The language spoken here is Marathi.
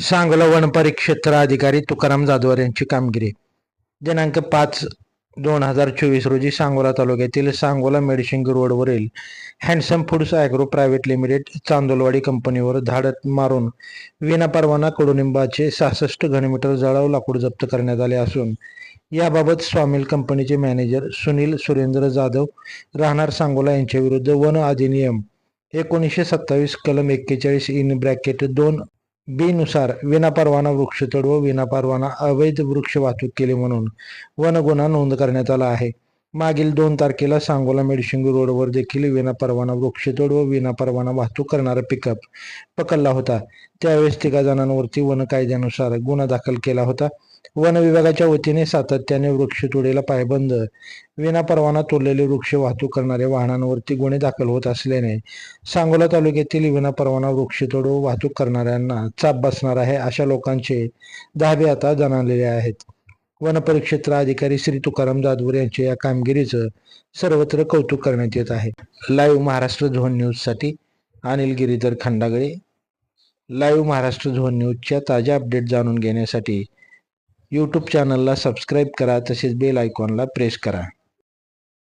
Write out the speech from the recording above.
सांगोला वनपरिक्षेत्र अधिकारी तुकाराम जाधवर यांची कामगिरी. दिनांक पाच दोन हजार चोवीस रोजी सांगोला तालुक्यातील सांगोला मेडिशिंग रोडवरील handsome foods agro private limited Chandolwadi कंपनीवर धाड मारून विनापरवाना कडुनिंबाचे सहासष्ट घनमीटर जळाव लाकूड जप्त करण्यात आले असून याबाबत स्वामील कंपनीचे मॅनेजर सुनील सुरेंद्र जाधव राहणार सांगोला यांच्या विरुद्ध वन अधिनियम एकोणीसशे सत्तावीस कलम एक्केचाळीस इन ब्रॅकेट दोन बी नुसार विनापरवाना वृक्षतोड व विनापरवाना अवैध वृक्ष वाहतूक केली म्हणून वन गुन्हा नोंद करण्यात आला आहे. मागील दोन तारखेला सांगोला मेडशिंग रोडवर देखील विनापरवाना वृक्षतोड व विनापरवाना वाहतूक करणारा पिकअप पकडला होता. त्यावेळेस तिघा जणांवरती वन कायद्यानुसार गुन्हा दाखल केला होता. वन विभागाच्या वतीने सातत्याने वृक्षतोडीला पायबंद. विनापरवाना तोडलेले वृक्ष वाहतूक करणाऱ्या वाहनांवरती गुन्हे दाखल होत असल्याने सांगोला तालुक्यातील विनापरवाना वृक्षतोड व वाहतूक करणाऱ्यांना चाप बसणार आहे अशा लोकांचे धाबे आता जाणवलेले आहेत. वनपरिक्षेत्र अधिकारी श्री तुकाराम जाधवर यांच्या या कामगिरीचं सर्वत्र कौतुक करण्यात येत आहे. लाईव्ह महाराष्ट्र झोन न्यूजसाठी अनिल गिरीधर खंडागळे. लाईव्ह महाराष्ट्र झोन न्यूजच्या ताज्या अपडेट जाणून घेण्यासाठी यूट्यूब चॅनलला सबस्क्राईब करा तसेच बेल आयकॉनला प्रेस करा.